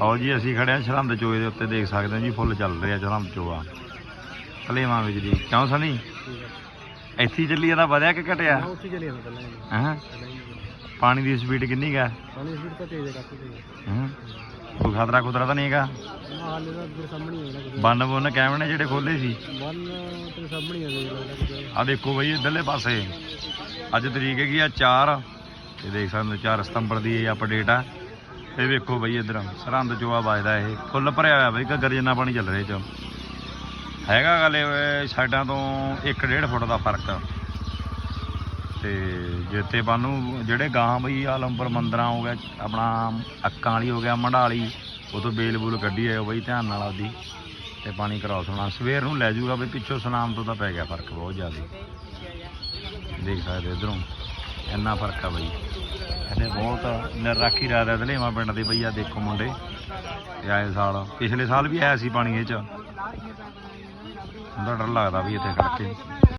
ਆਓ ਜੀ ਅਸੀਂ ਖੜੇ ਆ ਸਰਹੰਦ ਚੋਏ ਦੇ ਉੱਤੇ ਦੇਖ ਸਕਦੇ ਹਾਂ ਜੀ ਫੁੱਲ ਚੱਲ ਰਿਹਾ ਸਰਹੰਦ ਚੋਆ। ਕਲੇਵਾਂ ਵਿੱਚ ਜੀ। ਕਿਉਂ ਸਨੀ? ਇੱਥੇ ਹੀ ਚੱਲੀ ਜਾਂਦਾ ਵਧਿਆ ਕਿ ਘਟਿਆ? ਉੱਥੇ ਚਲੇ ਜਾਂਦਾ ਪਹਿਲਾਂ ਹਾਂ? ਪਾਣੀ ਦੀ ਸਪੀਡ ਕਿੰਨੀ ਗਾ ਪਾਣੀ ਸਪੀਡ ਤਾਂ ਤੇਜ਼ ਹੈ ਕਾਫੀ ਤੇਜ਼ ਹਾਂ। ਕੋਈ ਖਤਰਾ ਖੁਤਰਾ ਤਾਂ ਨਹੀਂ ਹੈਗਾ? ਹਾਲੇ ਤਾਂ ਫਿਰ ਸਾਹਮਣੇ ਹੀ ਹੈ ਨਾ ਬੰਨ ਬੁੰਨ ਕੈਮਰੇ ਨੇ ਜਿਹੜੇ ਖੋਲੇ ਸੀ? ਮਨ ਤੇ ਸਾਹਮਣੇ ਹੀ ਹੈ ਆ ਦੇਖੋ ਬਈ ਇਧਰਲੇ ਪਾਸੇ। ਅੱਜ ਤਰੀਕ ਹੈਗੀ ਆ 4 ਇਹ ਦੇਖ ਸਕਦੇ ਹੋ 4 ਸਤੰਬਰ ਦੀ ਇਹ ਅਪਡੇਟ ਆ। ਇਹ ਵੇਖੋ ਬਈ ਇਧਰ। ਸਰਹੰਦ ਚੋਆ ਵੱਜਦਾ ਇਹ। ਫੁੱਲ ਭਰਿਆ ਹੋਇਆ ਬਈ, ਘੱਗਰ ਜਿੰਨਾ ਪਾਣੀ ਚੱਲ ਰਿਹਾ ਚ। ਹੈਗਾ ਗਲੇ ਸਾਈਡਾਂ ਤੋਂ 1.5 ਫੁੱਟ ਦਾ ਫ਼ਰਕ। ਤੇ ਜੇਤੇ ਬਾਨੂ, ਜਿਹੜੇ ਗਾਂ ਬਈ ਆਲਮਪੁਰ ਮੰਦਰਾਂ ਹੋ ਗਿਆ, ਆਪਣਾ ਅੱਕਾਂ ਵਾਲੀ ਹੋ ਗਿਆ ਮੰਡਾਲੀ ਉਥੋਂ ਬੇਲ ਬੂਲ ਕੱਢੀ ਆਇਓ ਬਈ, ਧਿਆਨ ਨਾਲ ਆਪਦੀ। ਤੇ ਪਾਣੀ ਕਰਾਸ ਹੋਣਾ ਸਵੇਰ ਨੂੰ ਲੈ ਜੂਗਾ ਬਈ, ਪਿੱਛੋਂ ਸੁਨਾਮ ਤੋਂ ਤਾਂ ਪੈ ਗਿਆ ਫ਼ਰਕ ਬਹੁਤ ਜ਼ਿਆਦਾ। ਦੇਖ ਸਕਦੇ ਇਧਰੋਂ। ਇੰਨਾ ਫ਼ਰਕ ਆ ਬਈ। ਇਹਨੇ ਬਹੁਤ ਨਿਰਾਖੀ ਰਾਤ ਹੈ ਧਲੇਵਾ ਪਿੰਡ ਦੇ ਬਈ ਆ ਦੇਖੋ ਮੁੰਡੇ। ਤੇ ਆਏ ਸਾਲ, ਪਿਛਲੇ ਸਾਲ ਵੀ ਆਇਆ ਸੀ ਪਾਣੀ ਇਹ ਚ। ਹੁੰਦਾ ਡਰ ਲੱਗਦਾ ਵੀ ਇੱਥੇ ਕਰਕੇ